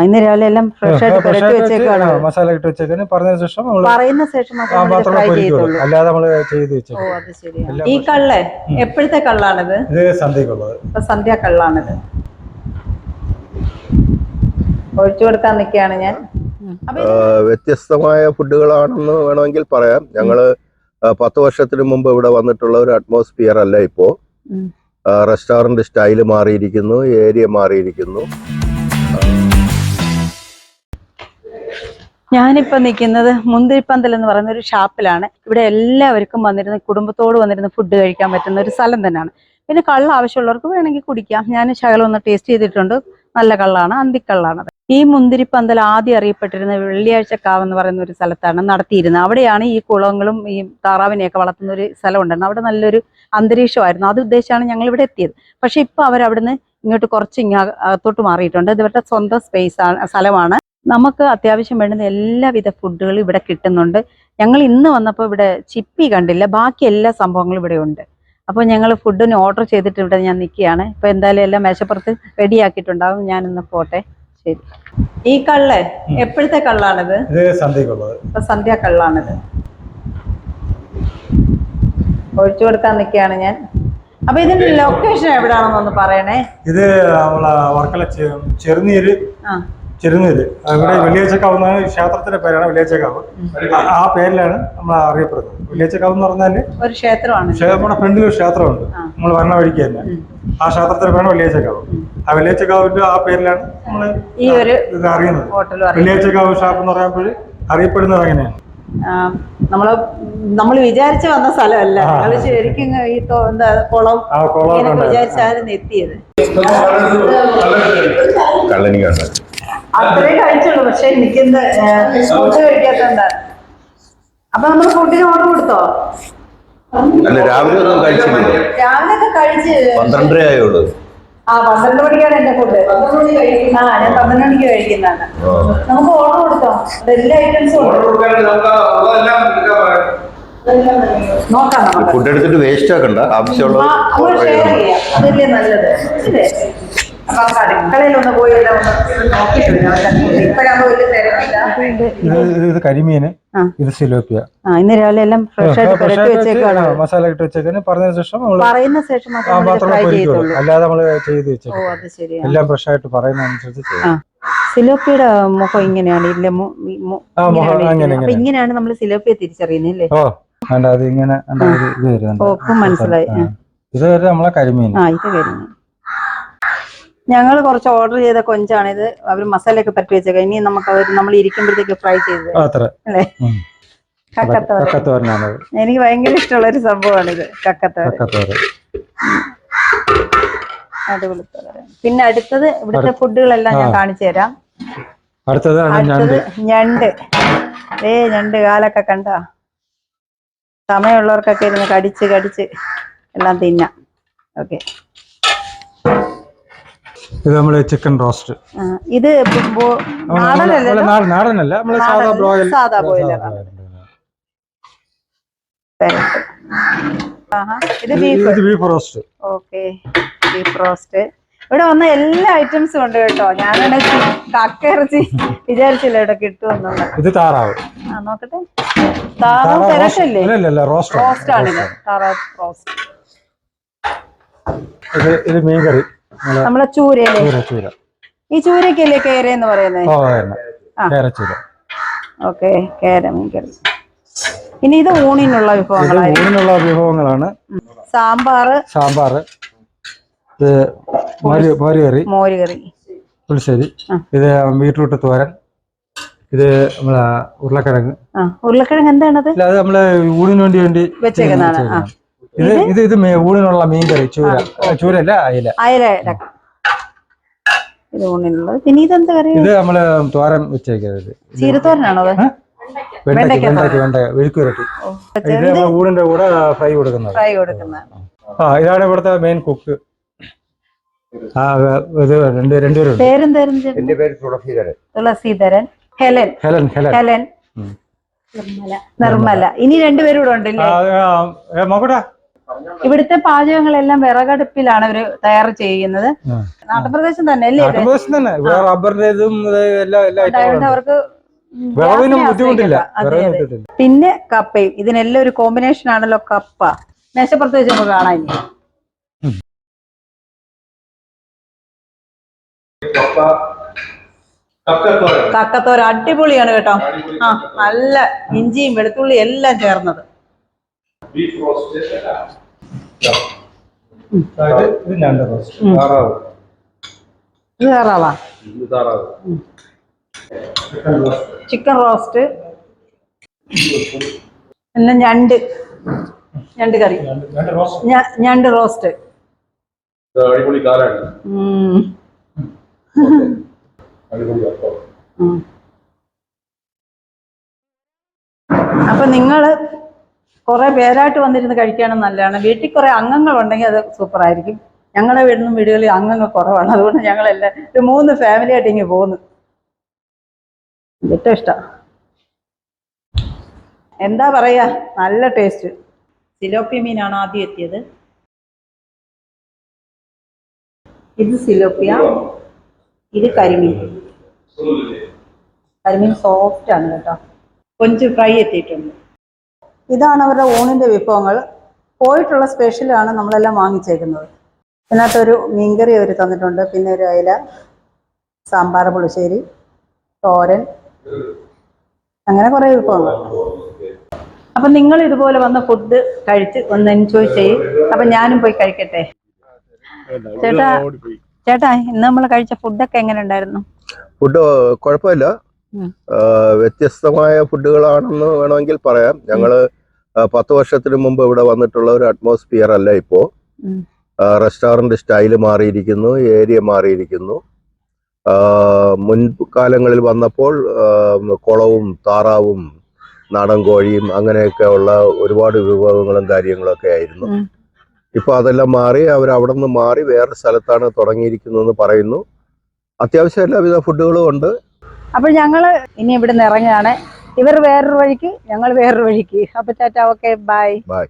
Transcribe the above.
ഇന്ന് രാവിലെ എല്ലാം ഫ്രഷ് ആയിട്ട് പുരട്ടി വെച്ചേക്കാണ്? മസാല ഇട്ട് വെച്ചേക്കാണ് പറഞ്ഞ ശേഷം പറയുന്ന ശേഷം ആ, മാത്രമേ പൊരിക്കുള്ളൂ. അല്ലാതെ നമ്മൾ ചെയ്ത് ഓ വെച്ചേക്കും അത് ശരിയാണ് ഈ കള്ള് എപ്പോഴത്തെ കള്ളാണിത്? ഇത് സന്ധ്യക്കുള്ളത് ഇപ്പൊ സന്ധ്യ കള്ളാണിത്. ഒഴിച്ചു കൊടുക്കാൻ നിൽക്കുകയാണ് ഞാൻ. വ്യത്യസ്തമായ ഫുഡുകളാണെന്ന് വേണമെങ്കിൽ പറയാം. ഞങ്ങൾ പത്ത് വർഷത്തിന് മുമ്പ് ഇവിടെ വന്നിട്ടുള്ള ഒരു അറ്റ്മോസ്ഫിയർ അല്ല ഇപ്പോ. റെസ്റ്റോറന്റ് സ്റ്റൈൽ മാറിയിരിക്കുന്നു ഏരിയ മാറിയിരിക്കുന്നു. ഞാനിപ്പോ നിൽക്കുന്നത് മുന്തിരിപ്പന്തൽ എന്ന് പറയുന്ന ഒരു ഷാപ്പിലാണ്. ഇവിടെ എല്ലാവർക്കും വന്നിരുന്ന കുടുംബത്തോട് വന്നിരുന്ന് ഫുഡ് കഴിക്കാൻ പറ്റുന്ന ഒരു സ്ഥലം തന്നെയാണ്. പിന്നെ കള്ള ആവശ്യമുള്ളവർക്ക് വേണമെങ്കിൽ കുടിക്കാം. ഞാൻ ശകലം ഒന്ന് ടേസ്റ്റ് ചെയ്തിട്ടുണ്ട്. നല്ല കള്ളാണ് അന്തിക്കള്ളാണ് ഈ മുന്തിരിപ്പന്തൽ ആദ്യം അറിയപ്പെട്ടിരുന്ന വെള്ളിയാഴ്ച കാവ് എന്ന് പറയുന്ന ഒരു സ്ഥലത്താണ് നടത്തിയിരുന്നത്. അവിടെയാണ് ഈ കുളങ്ങളും ഈ താറാവിനെയൊക്കെ വളർത്തുന്ന ഒരു സ്ഥലം ഉണ്ടായിരുന്നു അവിടെ നല്ലൊരു അന്തരീക്ഷമായിരുന്നു. അത് ഉദ്ദേശിച്ചാണ് ഞങ്ങൾ ഇവിടെ എത്തിയത്. പക്ഷെ ഇപ്പൊ അവരവിടുന്ന് ഇങ്ങോട്ട് കുറച്ച് ഇങ്ങോട്ട് മാറിയിട്ടുണ്ട്. ഇത് ഇവരുടെ സ്വന്തം സ്പേസ് ആണ് സ്ഥലമാണ്. നമുക്ക് അത്യാവശ്യം വേണ്ടുന്ന എല്ലാവിധ ഫുഡുകളും ഇവിടെ കിട്ടുന്നുണ്ട്. ഞങ്ങൾ ഇന്ന് വന്നപ്പോൾ ഇവിടെ ചിപ്പി കണ്ടില്ല. ബാക്കി എല്ലാ സംഭവങ്ങളും ഇവിടെ ഉണ്ട്. അപ്പോൾ ഞങ്ങൾ ഫുഡിന് ഓർഡർ ചെയ്തിട്ട് ഇവിടെ ഞാൻ നിൽക്കുകയാണ്. ഇപ്പോൾ എന്തായാലും എല്ലാം മേശപ്പുറത്ത് റെഡിയാക്കിയിട്ടുണ്ടാവും ഞാനിന്ന് പോട്ടെ. ശരി. ഈ കള്ള് എപ്പോഴത്തെ കള്ളാണിത്? ഇപ്പൊ സന്ധ്യ കള്ളാണിത്. ഒഴിച്ചു കൊടുക്കാൻ നിൽക്കുകയാണ് ഞാൻ. അപ്പൊ ഇതിന്റെ ലൊക്കേഷൻ എവിടെയാണെന്നൊന്ന് പറയണേ. ഇത് വർക്കല ചെറുനീര് ചെറുനീര് ഇവിടെ വെള്ളിയാഴ്ചക്കാവ് എന്ന ക്ഷേത്രത്തിന്റെ പേരാണ് വെള്ളിയാഴ്ചക്കാവ്. ആ- പേരിലാണ് നമ്മൾ അറിയപ്പെടുന്നത്. വെള്ളിയാഴ്ചക്കാവ് എന്ന് പറഞ്ഞാൽ ഒരു ക്ഷേത്രമാണ്. ക്ഷേ- നമ്മുടെ ഫ്രണ്ടിൽ ഒരു ക്ഷേത്രമുണ്ട്. നമ്മൾ വരണ വഴിക്ക് തന്നെ. ആ ക്ഷേത്രത്തിന്റെ പേരാണ് വെള്ളിയാഴ്ചക്കാവ്. ആ വെള്ളിയാഴ്ചക്കാവിന്റെ ആ പേരിലാണ് നമ്മൾ ഈ ഒരു ഇത് അറിയുന്നത്. വെള്ളിയാഴ്ചക്കാവ് ഷാപ്പ് എന്ന് പറയുമ്പോൾ അറിയപ്പെടുന്നത് അങ്ങനെയാണ്. നമ്മൾ നമ്മൾ വിചാരിച്ചു വന്ന സ്ഥലമല്ല. ഞങ്ങൾ ശരിക്കും ഈ എന്താ കുളം. വിചാരിച്ചായിരുന്നു എത്തിയത്. കള്ളനിക്കാണ് അത്രേ കഴിച്ചുള്ളൂ. പക്ഷെ എനിക്ക് ഫുഡ് കഴിക്കാത്തണ്ടാണ് അപ്പൊ നമ്മൾ ഫുഡിന് ഓർഡർ കൊടുത്തോ? അല്ല രാവിലെ ഒന്നും കഴിച്ചില്ല. രാവിലെ ഒക്കെ കഴിച്ച്. പന്ത്രണ്ടര ആയുള്ളൂ ആ പന്ത്രണ്ട് മണിക്കാണ് എന്റെ ഫുഡ്. ആ ഞാൻ പന്ത്രണ്ട് മണിക്ക് കഴിക്കുന്നതാണ്. നമുക്ക് ഓർഡർ കൊടുത്തോ? എല്ലാ ഐറ്റംസും നോക്കാം ഫുഡ് എടുത്തിട്ട് വേസ്റ്റ് ആക്കണ്ട. ആവശ്യമുള്ള ഷെയർ ചെയ്യാം. അതല്ലേ നല്ലത്? അപ്പൊ നമുക്ക് അടുക്കളയിൽ ഒന്ന് പോയി എല്ലാം ഒന്ന് നോക്കിയിട്ടുണ്ട് ഇപ്പോഴാകുമ്പോ വലിയ തിരക്കില്ല. ഇത് കരിമീന് ഇത് സിലോപ്പിയ. ആ ഇന്ന് രാവിലെ എല്ലാം ഫ്രഷ് ആയിട്ട് പുരട്ടി വെച്ചേക്കാണ് മസാല ഇട്ട് വെച്ചേക്കാണ് പറഞ്ഞതിന് ശേഷം പറയുന്ന ശേഷം മാത്രമേ പൊരിക്കുള്ളൂ. അല്ലാതെ നമ്മൾ ചെയ്ത് ഓ വെച്ചേക്കും ശരിയാണ്. എല്ലാം ഫ്രഷ് ആയിട്ട് പറയുന്ന അനുസരിച്ച് ചെയ്യും. ആ സിലോപ്പിയുടെ മുഖം ഇങ്ങനെയാണ്. ഇല്ല ഇങ്ങനെയാണ് നമ്മൾ സിലോപ്പിയെ തിരിച്ചറിയുന്നത് അല്ലേ ഓ അത് ഇങ്ങനെ ഇത് മനസ്സിലായി. ഇത് നമ്മളെ കരിമീൻ ആ ഇത് കഴിഞ്ഞു ഞങ്ങൾ കുറച്ച് ഓർഡർ ചെയ്ത കൊഞ്ചാണ് ഇത്. അവർ ഒക്കെ പറ്റി വെച്ചേക്കാം. ഇനി നമുക്ക് അവർ നമ്മൾ ഇരിക്കുമ്പോഴത്തേക്ക് ഫ്രൈ ചെയ്ത്. അല്ലേ. കക്കത്തോരനാണ് എനിക്ക് ഭയങ്കര ഇഷ്ടമുള്ള ഒരു കക്കത്തോരൻ. അടിപൊളി തോരൻ. പിന്നെ അടുത്തത് ഇവിടുത്തെ ഫുഡുകളെല്ലാം ഞാൻ. കാണിച്ചു തരാം. അടുത്തതാണ് അടുത്തത് ഞണ്ട്. ഞണ്ട് ഏ ഞണ്ട് കാലൊക്കെ കണ്ട? സമയമുള്ളവർക്കൊക്കെ ഇരുന്ന് കടിച്ച് കടിച്ച് എല്ലാം തിന്നാം. ഓക്കെ. ഇത് നമ്മൾ ചിക്കൻ റോസ്റ്റ് ഇത് നാടനല്ല നമ്മൾ സാധാ ബ്രോയിൽ സാധാ ബോയിലറാണ് ഇത് beef roast okay. Beef roast ഇവിടെ വന്ന എല്ലാ ഐറ്റംസും ഉണ്ട് കേട്ടോ. ഞാനാണ് കക്കിറച്ചി വിചാരിച്ചില്ല ഇവിടെ കിട്ടുമെന്നുള്ള ഇത് താറാവ്. ആ നോക്കട്ടെ. താറാവ് തിരക്കല്ലേ? റോസ്റ്റ് റോസ്റ്റ് ആണ്. താറാവ് റോസ്റ്റ് ഇത് മീൻകറി. നമ്മളെ ചൂരയിലെ. ചൂര ഈ ചൂരക്കല്ലേ കേര എന്ന് പറയുന്നത്? ഓക്കെ കേര മീൻകറി. ഇനി ഇത് ഊണിനുള്ള വിഭവങ്ങളാണ് ഊണിനുള്ള വിഭവങ്ങളാണ്. സാമ്പാറ് സാമ്പാർ മോരുകറി മോരുകറി മോര് കറി മോര് കറി പുളിശ്ശേരി ഇത് ബീട്രൂട്ട് തോരൻ ഇത് നമ്മളെ ഉരുളക്കിഴങ്ങ്. ഉരുളക്കിഴങ്ങ് എന്താണത്? അത് നമ്മൾ ഊണിന് വേണ്ടി വേണ്ടി വെച്ചേക്കുന്നതാണ്. ഇത് ഇത്? ഇത് ഊണിനുള്ള മീൻകറി ചൂര. ചൂരല്ല അയില. അയില ഇത് ഊണിനുള്ളത്. പിന്നെ ഇതെന്ത് കറി? ഇത് നമ്മൾ തോരൻ വെച്ചേക്കരുത് ചീരത്തോരനാണോ അത്? വെണ്ടയ്ക്ക് വെണ്ടയ്ക്ക വെണ്ടയ്ക്ക് വെണ്ടയ്ക്ക വിഴുക്കുരട്ടി ഓ, ഇത് നമ്മൾ ഊണിന്റെ കൂടെ ഫ്രൈ കൊടുക്കുന്നത്. ഫ്രൈ കൊടുക്കുന്ന ആ ഇതാണ് ഇവിടുത്തെ മെയിൻ കുക്ക് ആ ഇത് രണ്ട് രണ്ടുപേരും പേരെന്തായിരുന്നു ചേട്ടൻ? എന്റെ പേര് Thulaseedharan. Thulaseedharan. Helen. Helen Helen. Nirmala. ഇനി രണ്ടുപേരും കൂടെ ഉണ്ടല്ലേ? മകുടാ ഇവിടുത്തെ പാചകങ്ങളെല്ലാം വിറകടുപ്പിലാണ് അവർ തയ്യാർ ചെയ്യുന്നത്. നാട്ടുപ്രദേശം തന്നെ അല്ലേ? നാട്ടുപ്രദേശം തന്നെ. റബ്ബറിന്റെ ഇതും അവർക്ക് ബുദ്ധിമുട്ടില്ല. പിന്നെ കപ്പയും. ഇതിനെല്ലാം ഒരു കോമ്പിനേഷൻ ആണല്ലോ കപ്പ. മേശപ്പുറത്ത് വെച്ച് നമുക്ക് കാണാൻ. കക്കത്തോര അടിപൊളിയാണ് കേട്ടോ. ആ നല്ല ഇഞ്ചിയും വെളുത്തുള്ളി എല്ലാം ചേർന്നത്. അതായത് ഇത് ഞണ്ട് റോസ്റ്റ് ഉം. താറാവ്. ഇത് കയറാവാ ഇത് താറാവ്. ചിക്കൻ റോസ്റ്റ് പിന്നെ ഞണ്ട്. ഞണ്ട് കറി. ഞണ്ട് റോസ്റ്റ് അടിപൊളി കാലാണ്. അപ്പൊ നിങ്ങൾ കുറെ പേരായിട്ട് വന്നിരുന്ന് കഴിക്കാനും നല്ലതാണ്. വീട്ടിൽ കുറെ അംഗങ്ങൾ ഉണ്ടെങ്കിൽ അത് സൂപ്പർ ആയിരിക്കും ഞങ്ങളുടെ വീടിനും വീടുകളിൽ അംഗങ്ങൾ കുറവാണ്. അതുകൊണ്ട് ഞങ്ങളെല്ലാം ഒരു മൂന്ന് ഫാമിലി ആയിട്ട് ഇങ്ങനെ പോകുന്നു. ഏറ്റവും ഇഷ്ടം. എന്താ പറയാ? നല്ല ടേസ്റ്റ് സിലോപ്പി മീനാണ് ആദ്യം എത്തിയത്? ഇത് സിലോപ്പിയ? ഇത് കരിമീൻ. കരിമീൻ സോഫ്റ്റ് ആണ് കേട്ടോ. കൊഞ്ച് ഫ്രൈ എത്തിയിട്ടുണ്ട്. ഇതാണ് അവരുടെ ഊണിന്റെ വിഭവങ്ങൾ. പോയിട്ടുള്ള സ്പെഷ്യലാണ് നമ്മളെല്ലാം വാങ്ങിച്ചേക്കുന്നത്. ഇതിനകത്തൊരു മീൻകറി അവർ തന്നിട്ടുണ്ട്. പിന്നെ ഒരു അയില സാമ്പാർ പുളിശ്ശേരി തോരൻ. അങ്ങനെ കുറേ വിഭവങ്ങൾ. അപ്പം നിങ്ങൾ ഇതുപോലെ വന്ന ഫുഡ് കഴിച്ച് ഒന്ന് എൻജോയ് ചെയ്യും. അപ്പം ഞാനും പോയി കഴിക്കട്ടെ. ചേട്ടാ ചേട്ടാ ഇന്ന് നമ്മൾ കഴിച്ച ഫുഡൊക്കെ എങ്ങനെ ഉണ്ടായിരുന്നു? ഫുഡ് കുഴപ്പമില്ല. വ്യത്യസ്തമായ ഫുഡുകളാണെന്ന് വേണമെങ്കിൽ പറയാം. ഞങ്ങൾ പത്ത് വർഷത്തിന് മുമ്പ് ഇവിടെ വന്നിട്ടുള്ള ഒരു അറ്റ്മോസ്ഫിയർ അല്ല ഇപ്പോ. റെസ്റ്റോറന്റ് സ്റ്റൈൽ മാറിയിരിക്കുന്നു ഏരിയ മാറിയിരിക്കുന്നു. മുൻ മുൻകാലങ്ങളിൽ വന്നപ്പോൾ കുളവും താറാവും നാടൻ കോഴിയും അങ്ങനെയൊക്കെ ഉള്ള ഒരുപാട് വിഭവങ്ങളും കാര്യങ്ങളൊക്കെ ആയിരുന്നു. ഇപ്പൊ അതെല്ലാം മാറി അവർ അവിടെ നിന്ന് മാറി വേറെ സ്ഥലത്താണ് തുടങ്ങിയിരിക്കുന്നതെന്ന് പറയുന്നു. അത്യാവശ്യം എല്ലാവിധ ഫുഡുകളും ഉണ്ട്. അപ്പോൾ ഞങ്ങൾ ഇനി ഇവിടെ നിന്ന് ഇറങ്ങുകയാണ്. ഇവർ വേറൊരു വഴിക്ക് ഞങ്ങൾ വേറൊരു വഴിക്ക്. അപ്പൊ ചേട്ടാ ഓക്കെ ബൈ ബൈ